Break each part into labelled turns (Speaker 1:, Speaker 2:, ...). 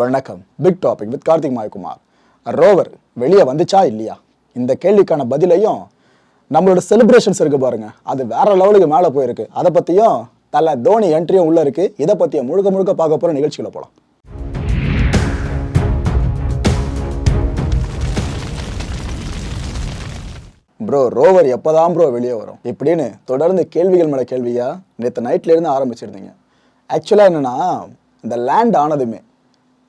Speaker 1: வணக்கம். Big topic with Karthik Mayakumar. Rover வெளியே வந்துச்சா இல்லையா? இந்த கேள்விக்கான பதிலையும் நம்மளோட செலிப்ரேஷன்ஸ் இருக்குது பாருங்கள் அது வேறு லெவலுக்கு மேலே போயிருக்கு. அதை பற்றியும் தலை தோனி என்ட்ரியும் உள்ளே இருக்குது இதை பற்றியும் முழுக்க முழுக்க பார்க்க போகிற நிகழ்ச்சிகளை போகலாம் ப்ரோ ரோவர் எப்போதான் ப்ரோ வெளியே வரும்? இப்படின்னு தொடர்ந்து கேள்விகள் மேலே கேள்வியா? நேற்று நைட்லேருந்து ஆரம்பிச்சிருந்தீங்க. ஆக்சுவலாக என்னென்னா இந்த லேண்ட் ஆனதுமே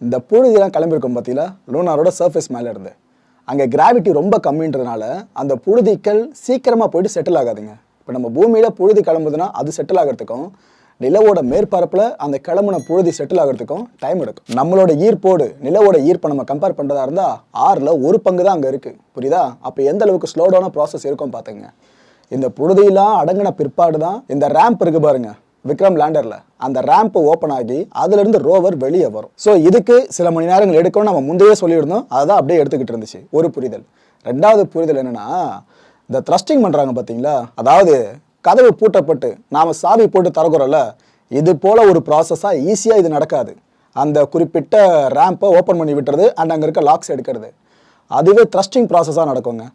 Speaker 1: இந்த புழுதிலாம் கிளம்பியிருக்கும் பார்த்தீங்களா? லூனாரோட சர்ஃபேஸ் மேலே இருந்து அங்கே கிராவிட்டி ரொம்ப கம்மின்றதுனால அந்த புழுதிக்கள் சீக்கிரமாக போயிட்டு செட்டில் ஆகாதுங்க. இப்போ நம்ம பூமியில் புழுதி கிளம்புதுன்னா அது செட்டில் ஆகிறதுக்கும் நிலவோட மேற்பரப்பில் அந்த கிளம்புன புழுதி செட்டில் ஆகிறதுக்கும் டைம் எடுக்கும். நம்மளோட ஈர்ப்போடு நிலவோட ஈர்ப்பை நம்ம கம்பேர் பண்ணுறதா இருந்தால் ஆறில் ஒரு பங்கு தான் அங்கே இருக்குது புரியுதா? அப்போ எந்த அளவுக்கு ஸ்லோடான ப்ராசஸ் இருக்கும் பார்த்துங்க இந்த புழுதியெல்லாம் அடங்கின பிற்பாடு தான் இந்த ரேம்ப் இருக்குது பாருங்கள் விக்ரம் லேண்டரில் அந்த ரேம்ப் ஓப்பன் ஆகி அதுலேருந்து ரோவர் வெளியே வரும். ஸோ இதுக்கு சில மணி நேரங்கள் எடுக்கணும்னு நம்ம முந்தையே சொல்லியிருந்தோம். அதை தான் அப்படியே எடுத்துக்கிட்டு இருந்துச்சு. ஒரு புரிதல். ரெண்டாவது புரிதல் என்னென்னா இந்த த்ரஸ்டிங் பண்ணுறாங்க பார்த்தீங்களா அதாவது கதவு பூட்டப்பட்டு நாம் சாவி போட்டு திறக்கிறோம்ல இது போல் ஒரு ப்ராசஸாக ஈஸியாக இது நடக்காது. அந்த குறிப்பிட்ட ரேம்பை ஓப்பன் பண்ணி விட்டுறது அண்ட் அங்கே இருக்க லாக்ஸ் எடுக்கிறது. அதுவே த்ரஸ்டிங் ப்ராசஸாக நடக்குங்க.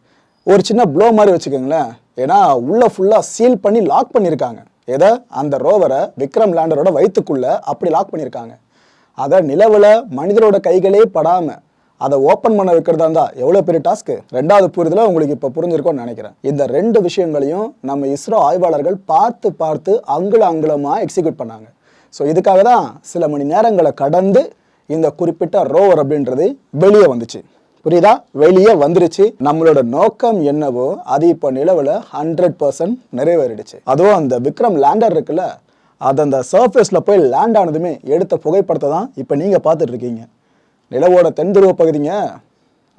Speaker 1: ஒரு சின்ன ப்ளோ மாதிரி வச்சுக்கோங்களேன். ஏன்னா உள்ளே ஃபுல்லாக சீல் பண்ணி லாக் பண்ணியிருக்காங்க. எதை? அந்த ரோவரை விக்ரம் லேண்டரோட வயிற்றுக்குள்ளே அப்படி லாக் பண்ணியிருக்காங்க. அதை நிலவில் மனிதரோட கைகளே படாமல் அதை ஓப்பன் பண்ண வைக்கிறதா இருந்தால் எவ்வளோ பெரிய டாஸ்க்கு ரெண்டாவது புரிதல உங்களுக்கு இப்போ புரிஞ்சிருக்கோன்னு நினைக்கிறேன். இந்த ரெண்டு விஷயங்களையும் நம்ம இஸ்ரோ ஆய்வாளர்கள் பார்த்து பார்த்து அங்குல அங்குலமாக எக்ஸிக்யூட் பண்ணாங்க. ஸோ இதுக்காக தான் சில மணி நேரங்களை கடந்து இந்த குறிப்பிட்ட ரோவர் அப்படின்றது வெளியே வந்துச்சு. புரியுதா? வெளியே வந்துருச்சு. நம்மளோட நோக்கம் என்னவோ அது இப்போ நிலவில் ஹண்ட்ரட் பர்சன்ட் நிறைவேறிடுச்சு. அதுவும் அந்த விக்ரம் லேண்டர் இருக்குல்ல அது அந்த சர்ஃபேஸில் போய் லேண்ட் ஆனதுமே எடுத்த புகைப்படத்தை தான் இப்போ நீங்கள் பார்த்துட்டு இருக்கீங்க நிலவோட தென் துருவ பகுதிங்க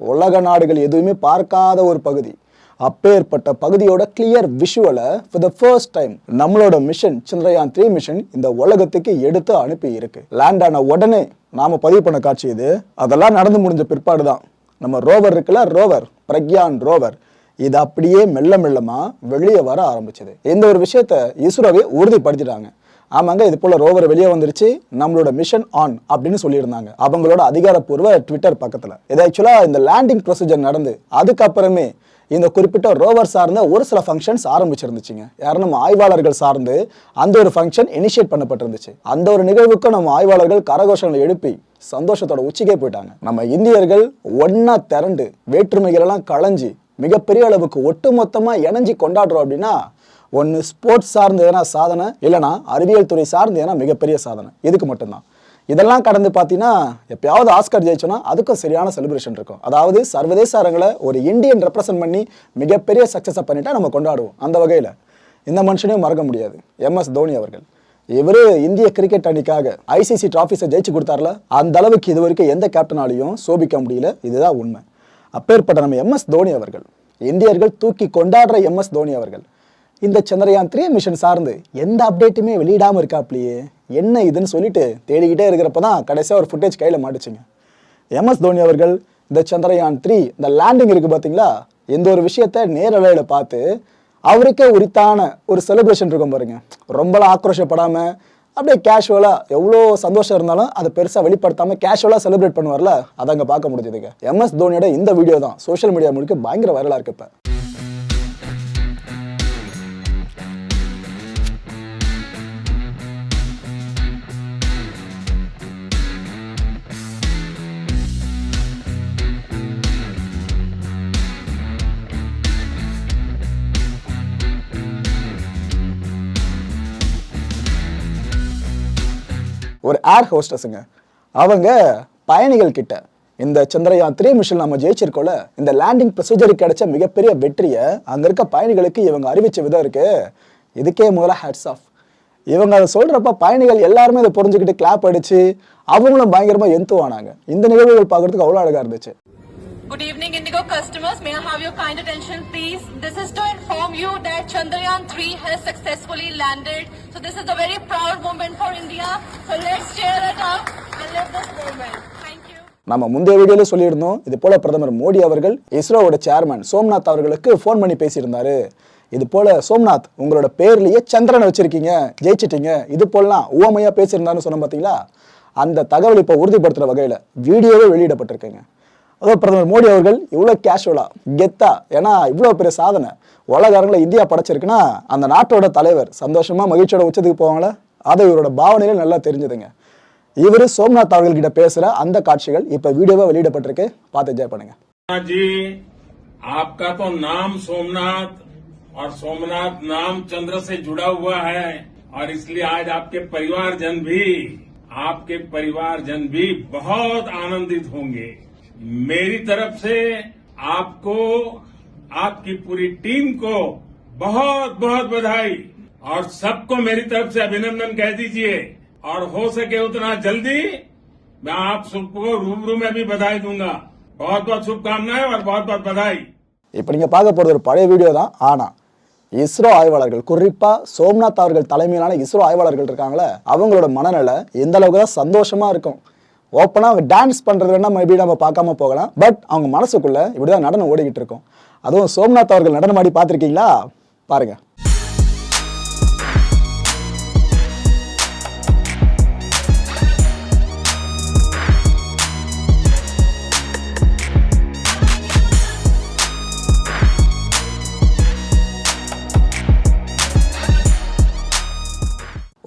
Speaker 1: உலக நாடுகள் எதுவுமே பார்க்காத ஒரு பகுதி. அப்பேற்பட்ட பகுதியோட கிளியர் விஷுவலை ஃபார் த ஃபர்ஸ்ட் டைம் நம்மளோட மிஷன் சந்திரயான் த்ரீ மிஷன் இந்த உலகத்துக்கு எடுத்து அனுப்பி இருக்கு லேண்ட் ஆன உடனே நாம பதிவு பண்ண காட்சி இது. அதெல்லாம் நடந்து முடிஞ்ச பிற்பாடு தான். நம்ம ரோவர் இருக்குல்ல ரோவர் பிரக்யான் ரோவர். இது அப்படியே மெல்ல மெல்லமாக வெளியே வர ஆரம்பிச்சது. இந்த ஒரு விஷயத்த இஸ்ரோவே உறுதிப்படுத்திட்டாங்க. ஆமாங்க இது போல் ரோவர் வெளியே வந்துருச்சு நம்மளோட மிஷன் ஆன் அப்படின்னு சொல்லியிருந்தாங்க. அவங்களோட அதிகாரப்பூர்வ ட்விட்டர் பக்கத்தில். இது ஆக்சுவலாக இந்த லேண்டிங் ப்ரொசீஜர் நடந்து அதுக்கப்புறமே இந்த குறிப்பிட்ட ரோவர் சார்ந்த ஒரு சில ஃபங்க்ஷன்ஸ் ஆரம்பிச்சிருந்துச்சுங்க. யாரும் நம்ம ஆய்வாளர்கள் சார்ந்து அந்த ஒரு ஃபங்க்ஷன் இனிஷியேட் பண்ணப்பட்டிருந்துச்சு. அந்த ஒரு நிகழ்வுக்கும் நம்ம ஆய்வாளர்கள் கரகோஷங்களை எழுப்பி சந்தோஷத்தோட உச்சிக்கே போயிட்டாங்க. நம்ம இந்தியர்கள் ஒன்னா திரண்டு வேற்றுமைகள் எல்லாம் களைஞ்சி மிகப்பெரிய அளவுக்கு ஒட்டுமொத்தமாக இணைஞ்சி கொண்டாடுறோம் அப்படின்னா ஒன்று ஸ்போர்ட்ஸ் சார்ந்து எதனா சாதனை இல்லைனா அறிவியல் துறை சார்ந்து எதனா மிகப்பெரிய சாதனை. இதுக்கு மட்டும்தான். இதெல்லாம் கடந்து பார்த்தீங்கன்னா எப்பயாவது ஆஸ்கர் ஜெயிச்சோன்னா அதுக்கும் சரியான செலிப்ரேஷன் இருக்கும். அதாவது சர்வதேச அரங்களை ஒரு இந்தியன் ரெப்ரசன்ட் பண்ணி மிகப்பெரிய சக்ஸஸை பண்ணிட்டா நம்ம கொண்டாடுவோம். அந்த வகையில். இந்த மனுஷனையும் மறக்க முடியாது. எம்எஸ் தோனி அவர்கள். இவர் இந்திய கிரிக்கெட் அணிக்காக ஐசிசி ட்ராஃபிஸை ஜெயிச்சு கொடுத்தாருல அந்த அளவுக்கு இது வரைக்கும் எந்த கேப்டனாலையும் சோபிக்க முடியல. இதுதான் உண்மை. அப்பேற்பட்ட நம்ம எம்எஸ் தோனி அவர்கள். இந்தியர்கள் தூக்கி கொண்டாடுற எம்எஸ் தோனி அவர்கள். இந்த சந்திரயான் த்ரீ மிஷன் சார்ந்து எந்த அப்டேட்டுமே வெளியிடாமல் இருக்காப்லையே. என்ன இதுன்னு சொல்லிட்டு தேடிக்கிட்டே இருக்கிறப்ப தான் கடைசியாக ஒரு ஃபுட்டேஜ் கையில் மாட்டுச்சுங்க. எம்எஸ் தோனி அவர்கள் இந்த சந்திரயான் த்ரீ இந்த லேண்டிங் இருக்குது பார்த்தீங்களா எந்த ஒரு விஷயத்த நேரலையில் பார்த்து அவருக்கே உரித்தான ஒரு செலிப்ரேஷன் இருக்கும் பாருங்க. ரொம்பலாம் ஆக்ரோஷப்படாமல் அப்படியே கேஷுவலாக எவ்வளோ சந்தோஷம் இருந்தாலும் அதை பெருசாக வெளிப்படுத்தாமல் கேஷுவலாக செலிப்ரேட் பண்ணுவார்ல? அதை அங்கே பார்க்க முடிஞ்சதுங்க. எம்எஸ் தோனியோட இந்த வீடியோ தான். சோஷியல் மீடியா முழுக்க பயங்கர வைரலாக இருக்கு இப்போ. ஒரு ஏர் ஹோஸ்டஸுங்க அவங்க பயணிகள் கிட்ட இந்த சந்திரயான் த்ரீ மிஷன் நம்ம ஜெயிச்சிருக்கோம்ல இந்த லேண்டிங் ப்ரொசீஜருக்கு கிடைச்ச மிகப்பெரிய வெற்றியை அங்கே இருக்க பயணிகளுக்கு இவங்க அறிவிச்ச விதம் இருக்கு. இதுக்கே முதல்ல ஹேட்ஸ் ஆஃப் இவங்க அதை சொல்கிறப்ப பயணிகள் எல்லாருமே அதை புரிஞ்சுக்கிட்டு கிளாப் அடிச்சு அவங்களும் பயங்கரமாக எந்துவானாங்க. இந்த நிகழ்வுகள் பார்க்குறதுக்கு அவ்வளோ அழகாக இருந்துச்சு.
Speaker 2: Good evening, Indigo customers. May I have your kind attention, please? This is to inform you that Chandrayaan 3 has successfully landed. So this is a very proud moment for India. So let's cheer it up and live this moment.
Speaker 1: நம்ம முந்தைய வீடியோவில் சொல்லியிருந்தோம் இது போல பிரதமர் மோடி அவர்கள் இஸ்ரோவோட chairman Somnath அவர்களுக்கு phone பண்ணி பேசியிருந்தாரு இது போல சோம்நாத் உங்களோட பேர்லயே சந்திரனை வச்சிருக்கீங்க ஜெயிச்சிட்டீங்க இது போலாம் ஊமையா பேசியிருந்தாருன்னு சொன்னோம் பார்த்தீங்களா அந்த தகவல் இப்போ உறுதிப்படுத்துற வகையில் வீடியோவே வெளியிடப்பட்டிருக்கேங்க அதாவது பிரதமர் மோடி அவர்கள் இவ்வளோ கேஷுவலா கெத்தா ஏன்னா இவ்வளோ பெரிய சாதனை உலகரங்களை இந்தியா படைச்சிருக்குன்னா அந்த நாட்டோட தலைவர் சந்தோஷமா மகிழ்ச்சியோட உச்சத்துக்கு போவாங்களே அதை இவரோட பாவனையில நல்லா தெரிஞ்சதுங்க இவர் சோம்நாத் அவர்கள்கிட்ட பேசுகிற அந்த காட்சிகள் இப்போ வீடியோவா வெளியிடப்பட்டிருக்கு பார்த்து என்ஜாய் பண்ணுங்க
Speaker 3: सोमनाथ जी आपका तो नाम सोमनाथ और सोमनाथ नाम चंद्र से जुड़ा हुआ है और इसलिए आज आपके परिवारजन भी आपके परिवारजन भी बहुत आनंदित होंगे मेरी तरफ से आपको आपकी पूरी टीम को बहुत बहुत बधाई और सबको मेरी तरफ से अभिनंदन कह दीजिए और हो सके उतना जल्दी मैं आप सबको रूबरू में भी बधाई दूंगा बहुत बहुत शुभकामनाएं और बहुत बहुत बधाई
Speaker 1: இப்போ நீங்கள் பார்க்க போகிறது ஒரு பழைய வீடியோ தான் ஆனால் இஸ்ரோ ஆய்வாளர்கள் குறிப்பாக சோம்நாத் அவர்கள் தலைமையிலான இஸ்ரோ ஆய்வாளர்கள் இருக்காங்களே அவங்களோட மனநிலை எந்த அளவுக்கு தான் சந்தோஷமாக இருக்கும் ஓப்பனாக அவங்க டான்ஸ் பண்ணுறது வேணால் மேபி நம்ம பார்க்காம போகலாம். பட் அவங்க மனசுக்குள்ளே இப்படி தான் நடனம் ஓடிக்கிட்டு இருக்கும். அதுவும் சோம்நாத் அவர்கள் நடனமாடி பார்த்துருக்கீங்களா? பாருங்கள்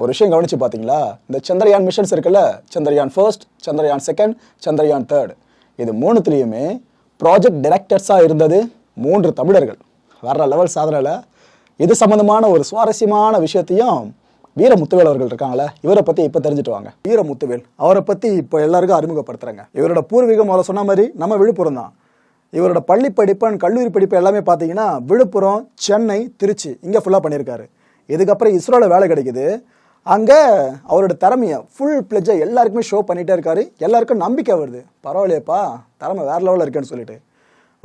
Speaker 1: ஒரு விஷயம் கவனிச்சு பார்த்தீங்களா? இந்த சந்திரயான் மிஷன்ஸ் இருக்குல்ல? Chandrayaan first Chandrayaan second Chandrayaan third இது மூணுத்துலேயுமே ப்ராஜெக்ட் டைரக்டர்ஸாக இருந்தது மூன்று தமிழர்கள். வேற லெவல் சாதனையில் இது சம்மந்தமான ஒரு சுவாரஸ்யமான விஷயத்தையும் வீர முத்துவேல் அவர்கள் இருக்காங்களே இவரை பற்றி இப்போ தெரிஞ்சுட்டு வாங்க. வீர முத்துவேல் அவரை பற்றி இப்போ எல்லாருக்கும் அறிமுகப்படுத்துகிறாங்க இவரோட பூர்வீகம் அவரை சொன்ன மாதிரி நம்ம விழுப்புரம் தான். இவரோட பள்ளி படிப்பு அண்ட் கல்லூரி படிப்பு எல்லாமே பார்த்தீங்கன்னா விழுப்புரம் சென்னை திருச்சி இங்கே ஃபுல்லாக பண்ணியிருக்காரு. இதுக்கப்புறம் இஸ்ரோவில் வேலை கிடைக்குது. அங்கே அவரோட திறமையை ஃபுல் பிளெஜை எல்லாருக்குமே ஷோ பண்ணிகிட்டே இருக்காரு. எல்லாருக்கும் நம்பிக்கை வருது. பரவாயில்லையப்பா திறமை வேற லெவலில் இருக்குன்னு சொல்லிட்டு.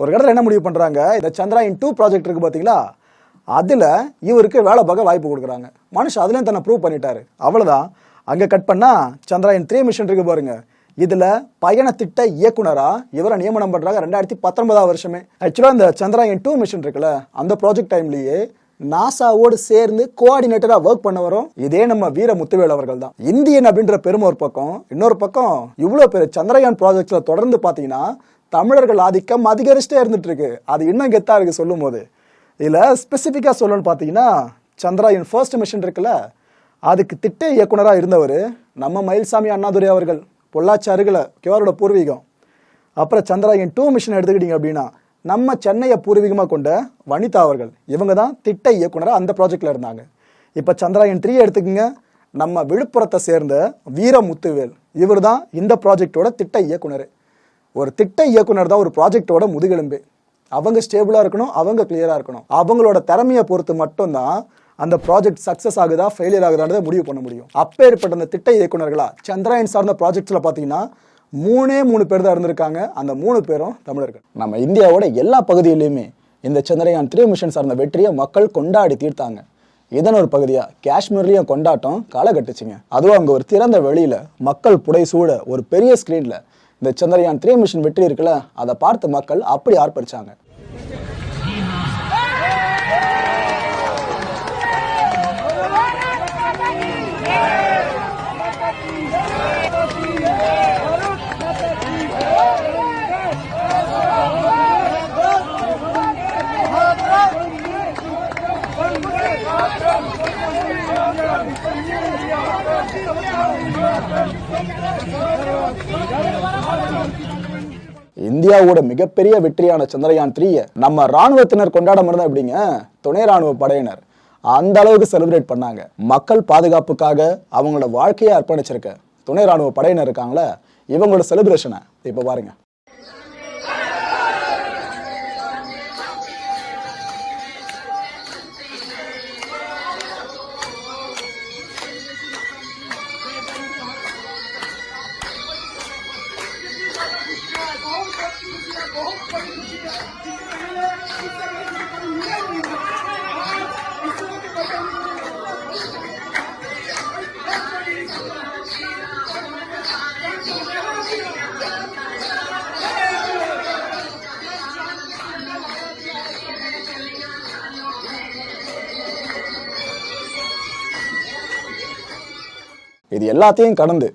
Speaker 1: ஒரு இடத்துல என்ன முடிவு பண்ணுறாங்க இந்த சந்திராயன் டூ ப்ராஜெக்ட் இருக்குது பார்த்தீங்களா அதில் இவருக்கு வேலை பார்க்க வாய்ப்பு கொடுக்குறாங்க. மனுஷன் அதுலேயும் தன்னை ப்ரூவ் பண்ணிட்டாரு. அவ்வளோதான் அங்கே கட் பண்ணால் சந்திராயன் த்ரீ மிஷன் இருக்குது பாருங்கள் இதில் பயணத்திட்ட இயக்குனராக இவரை நியமனம் பண்ணுறாங்க ரெண்டாயிரத்தி பத்தொன்பதாம் வருஷமே. ஆக்சுவலாக இந்த சந்திராயன் டூ மிஷன் இருக்குல்ல அந்த ப்ராஜெக்ட் டைம்லேயே நாசாவோடு சேர்ந்து கோஆர்டினேட்டராக ஒர்க் பண்ண வரும் இதே நம்ம வீர முத்துவேல் அவர்கள் தான் இந்தியன் அப்படின்ற பெருமை ஒரு பக்கம் இன்னொரு பக்கம் இவ்வளோ பேர் சந்திரயான் ப்ராஜெக்ட்ல தொடர்ந்து பார்த்தீங்கன்னா தமிழர்கள் ஆதிக்கம் அதிகரிச்சுட்டே இருந்துட்டு இருக்கு. அது இன்னும் கெத்தா இருக்கு சொல்லும் போது இதில் ஸ்பெசிஃபிக்காக சொல்லணும்னு பார்த்தீங்கன்னா சந்திராயன் ஃபர்ஸ்ட் மிஷன் இருக்குல்ல அதுக்கு திட்ட இயக்குனராக இருந்தவர் நம்ம மயில்சாமி அண்ணாதுரை அவர்கள். பொள்ளாச்சி அருகில் கிவாரோட பூர்வீகம். அப்புறம் சந்திராயன் டூ மிஷன் எடுத்துக்கிட்டீங்க அப்படின்னா நம்ம சென்னையை பூர்வீகமாக கொண்ட வனிதா அவர்கள் இவங்க தான் திட்ட இயக்குனராக அந்த ப்ராஜெக்டில் இருந்தாங்க. இப்போ சந்திராயன் த்ரீ எடுத்துக்கோங்க. நம்ம விழுப்புரத்தை சேர்ந்த வீரமுத்துவேல் இவர் தான் இந்த ப்ராஜெக்டோட திட்ட இயக்குனர். ஒரு திட்ட இயக்குனர் தான் ஒரு ப்ராஜெக்டோட முதுகெலும்பு. அவங்க ஸ்டேபிளாக இருக்கணும் அவங்க கிளியராக இருக்கணும். அவங்களோட திறமையை பொறுத்து மட்டும்தான் அந்த ப்ராஜெக்ட் சக்ஸஸ் ஆகுதா ஃபெயிலியர் ஆகுதான்றதை முடிவு பண்ண முடியும். அப்பேற்பட்ட அந்த திட்ட இயக்குனர்களா சந்திராயன் சார்ந்த ப்ராஜெக்ட்ஸில் பார்த்தீங்கன்னா மூணே மூணு பேர் தான் இருந்திருக்காங்க. அந்த மூணு பேரும் தமிழர்கள். நம்ம இந்தியாவோட எல்லா பகுதியிலையுமே இந்த சந்திரயான் த்ரீ மிஷன் சார்ந்த வெற்றியை மக்கள் கொண்டாடி தீர்த்தாங்க. இதன் ஒரு பகுதியா காஷ்மீர்லயும் கொண்டாட்டம் களை கட்டுச்சுங்க அதுவும் அங்க ஒரு திறந்த வெளியில மக்கள் புடை சூட ஒரு பெரிய ஸ்கிரீன்ல இந்த சந்திரயான் த்ரீ மிஷன் வெற்றி இருக்குல்ல அதை பார்த்து மக்கள் அப்படி ஆர்ப்பரிச்சாங்க. இந்தியாவோட மிகப்பெரிய வெற்றியான சந்திரயான் த்ரீயை நம்ம ராணுவத்தினர் கொண்டாட இருந்தா எப்படிங்க? துணை ராணுவ படையினர். அந்த அளவுக்கு செலிப்ரேட் பண்ணாங்க. மக்கள் பாதுகாப்புக்காக அவங்களோட வாழ்க்கையை அர்ப்பணிச்சிருக்க துணை ராணுவ படையினர் இருக்காங்களே இவங்களோட செலிப்ரேஷனை இப்போ பாருங்க. இது எல்லாத்தையும் கடந்து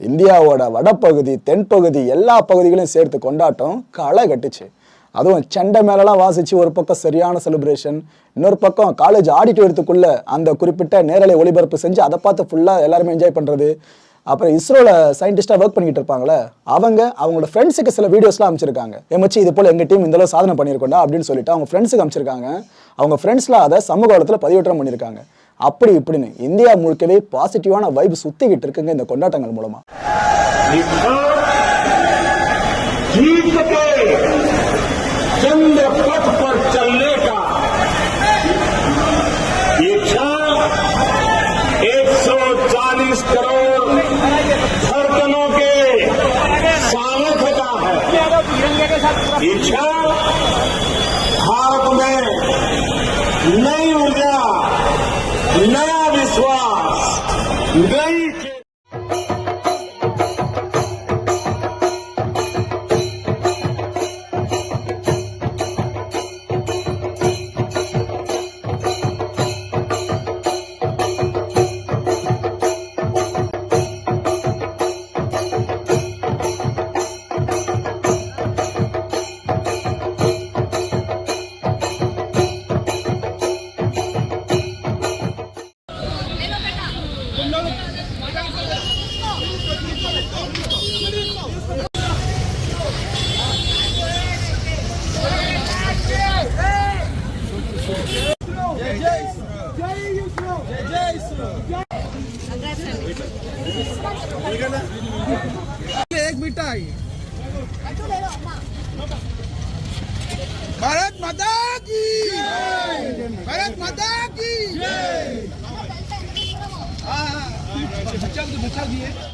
Speaker 1: இந்தியாவோட வடப்பகுதி தென்பகுதி எல்லா பகுதிகளையும் சேர்த்து கொண்டாட்டம் களை கட்டுச்சு. அதுவும் சண்டை மேலெலாம் வாசிச்சு ஒரு பக்கம் சரியான செலிப்ரேஷன் இன்னொரு பக்கம் காலேஜ் ஆடிட்டோரியத்துக்குள்ளே அந்த குறிப்பிட்ட நேரலை ஒளிபரப்பு செஞ்சு அதை பார்த்து ஃபுல்லாக எல்லாருமே என்ஜாய் பண்ணுறது அப்புறம் இஸ்ரோவில் சயின்டிஸ்ட்டாக ஒர்க் பண்ணிக்கிட்டு இருப்பாங்களே அவங்க அவங்களோட ஃப்ரெண்ட்ஸுக்கு சில வீடியோஸ்லாம் அமைச்சிருக்காங்க ஏமாச்சி இது போல் எங்கள் டீம் இந்தளவு சாதனை பண்ணியிருக்கோண்டா? அப்படின்னு சொல்லிட்டு அவங்க ஃப்ரெண்ட்ஸுக்கு அமைச்சிருக்காங்க அவங்க ஃப்ரெண்ட்ஸ்லாம் அதை சமூக வளத்தில் பதிவேற்றம் பண்ணியிருக்காங்க. அப்படி இப்படின்னு இந்தியா முழுக்கவே பாசிட்டிவான வைப் சுத்திக்கிட்டு இருக்குங்க இந்த கொண்டாட்டங்கள் மூலமா
Speaker 4: जीत के चंद्र पथ पर चलने का ये क्षण 140 करोड़ धड़कनों के सामर्थ्य का है ये क्षण भारत में नई
Speaker 5: एक मिठाई। भारत माता की। भारत माता की। हाँ, हाँ। बच्चा दिए।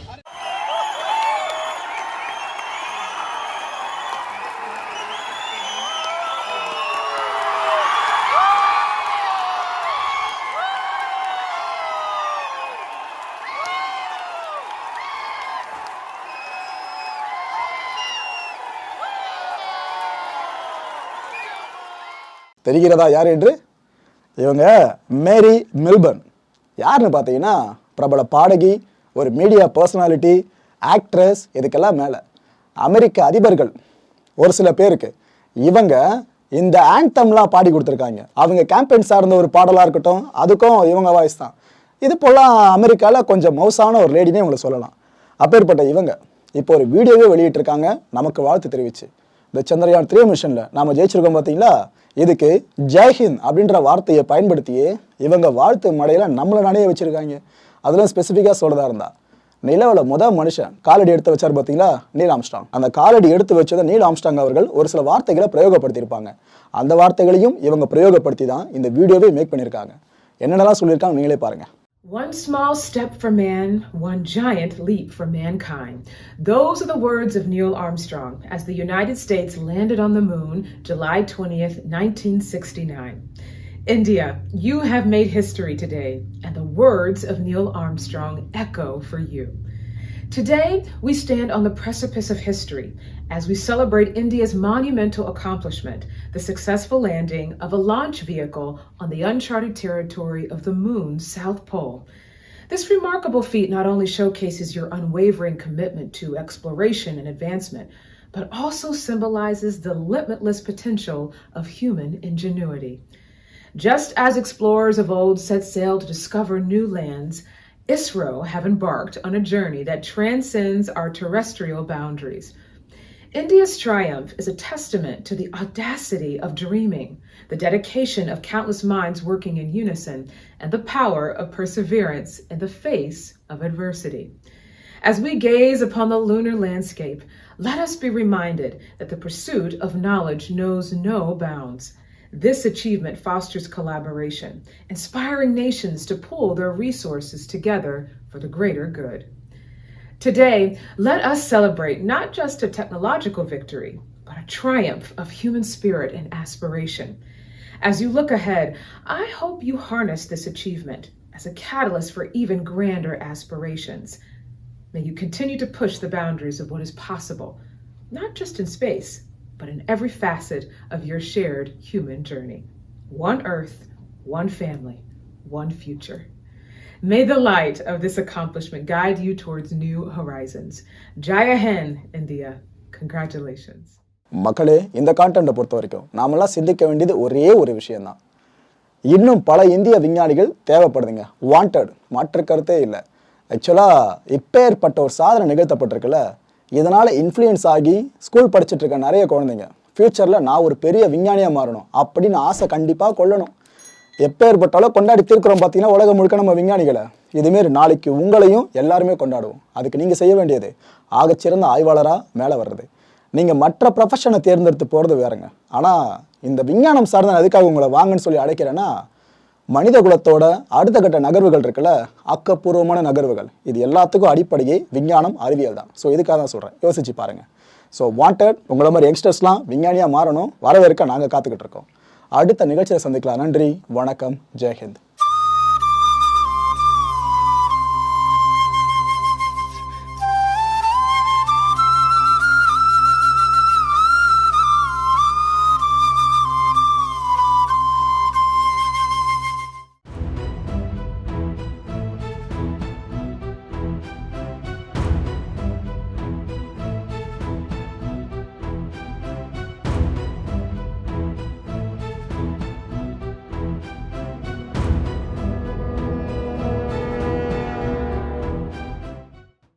Speaker 1: தெரிகிறதா யார் என்று? இவங்க மேரி மெல்பர்ன். யாருன்னு பார்த்தீங்கன்னா பிரபல பாடகி ஒரு மீடியா பர்சனாலிட்டி ஆக்ட்ரஸ் இதுக்கெல்லாம் மேலே. அமெரிக்க அதிபர்கள் ஒரு சில பேருக்கு. இவங்க இந்த ஆண்டம்லாம் பாடி கொடுத்துருக்காங்க. அவங்க கேம்பெயின் சார்ந்த ஒரு பாடலாக இருக்கட்டும் அதுக்கும் இவங்க வாய்ஸ் தான். இது போலாம் அமெரிக்காவில் கொஞ்சம் மவுசான ஒரு லேடினே இவங்களை சொல்லலாம். அப்பேற்பட்ட இவங்க இப்போ ஒரு வீடியோவே வெளியிட்டிருக்காங்க. நமக்கு வாழ்த்து தெரிவிச்சு. இந்த சந்திரயான் த்ரீ மிஷனில் நம்ம ஜெயிச்சிருக்கோம் பார்த்தீங்களா? இதுக்கு ஜெய்ஹிந்த் அப்படின்ற வார்த்தையை பயன்படுத்தியே இவங்க வாழ்த்து மடையில் நம்மளை நனைய வச்சுருக்காங்க. அதெல்லாம் ஸ்பெசிஃபிக்காக சொல்கிறதா இருந்தா நிலவில் முதல் மனுஷன் காலடி எடுத்து வச்சார் பார்த்தீங்களா? நீல் ஆம்ஸ்டாங் அந்த காலடி எடுத்து வச்சதை நீல் ஆம்ஸ்டாங் அவர்கள் ஒரு சில வார்த்தைகளை பிரயோகப்படுத்தியிருப்பாங்க. அந்த வார்த்தைகளையும் இவங்க பிரயோகப்படுத்தி தான் இந்த வீடியோவே மேக் பண்ணியிருக்காங்க. என்னென்னலாம் சொல்லியிருக்காங்க நீங்களே பாருங்கள்
Speaker 6: One small step for man, one giant leap for mankind. Those are the words of Neil Armstrong as the United States landed on the moon July 20th, 1969. India, you have made history today, and the words of Neil Armstrong echo for you. Today, we stand on the precipice of history as we celebrate India's monumental accomplishment, the successful landing of a launch vehicle on the uncharted territory of the moon's South Pole. This remarkable feat not only showcases your unwavering commitment to exploration and advancement, but also symbolizes the limitless potential of human ingenuity. Just as explorers of old set sail to discover new lands, ISRO have embarked on a journey that transcends our terrestrial boundaries. India's triumph is a testament to the audacity of dreaming, the dedication of countless minds working in unison, and the power of perseverance in the face of adversity. As we gaze upon the lunar landscape, let us be reminded that the pursuit of knowledge knows no bounds. This achievement fosters collaboration, inspiring nations to pool their resources together for the greater good. Today, let us celebrate not just a technological victory, but a triumph of human spirit and aspiration. As you look ahead, I hope you harness this achievement as a catalyst for even grander aspirations. May you continue to push the boundaries of what is possible, not just in space, but in every facet of your shared human journey. One Earth, one family, one future. May the light of this accomplishment guide you towards new horizons. Jaya Hen, India. Congratulations.
Speaker 1: மக்களே இந்த கான்டென்ட்டை பொறுத்த வரைக்கும் நாமெல்லாம் சிந்திக்க வேண்டியது ஒரே ஒரு விஷயந்தான் இன்னும் பல இந்திய விஞ்ஞானிகள் தேவைப்படுதுங்க வாண்டட் மாற்று கருத்தே இல்லை ஆக்சுவலாக இப்பேற்பட்ட ஒரு சாதனை நிகழ்த்தப்பட்டிருக்குல்ல இதனால் இன்ஃப்ளூயன்ஸ் ஆகி ஸ்கூல் படிச்சுட்டு இருக்க நிறைய குழந்தைங்க. ஃப்யூச்சரில் நான் ஒரு பெரிய விஞ்ஞானியாக மாறணும். அப்படின்னு ஆசை கண்டிப்பாக கொள்ளணும். எப்பேற்பட்டாலும் கொண்டாடி தீர்க்கிறோம் பார்த்தீங்கன்னா உலகம் முழுக்க நம்ம விஞ்ஞானிகளை. இதுமாரி நாளைக்கு உங்களையும் எல்லாருமே கொண்டாடுவோம். அதுக்கு நீங்கள் செய்ய வேண்டியது ஆகச்சிறந்த ஆய்வாளராக மேலே வர்றது. நீங்கள் மற்ற ப்ரொஃபஷனை தேர்ந்தெடுத்து போகிறது வேறங்க. ஆனால் இந்த விஞ்ஞானம் சார்ந்த நான் எதுக்காக உங்களை வாங்கன்னு சொல்லி அழைக்கிறேன்னா மனித குலத்தோட அடுத்த கட்ட நகர்வுகள் இருக்குல்ல ஆக்கப்பூர்வமான நகர்வுகள். இது எல்லாத்துக்கும் அடிப்படையே விஞ்ஞானம் அறிவியல் தான். ஸோ இதுக்காக தான் சொல்கிறேன் யோசிச்சு பாருங்கள் ஸோ வாண்டட் உங்களை மாதிரி யங்ஸ்டர்ஸ்லாம் விஞ்ஞானியாக மாறணும் வரவேற்க நாங்கள் காத்துக்கிட்டு இருக்கோம். அடுத்த நிகழ்ச்சியை சந்திக்கலாம். நன்றி வணக்கம் ஜெய்ஹிந்த்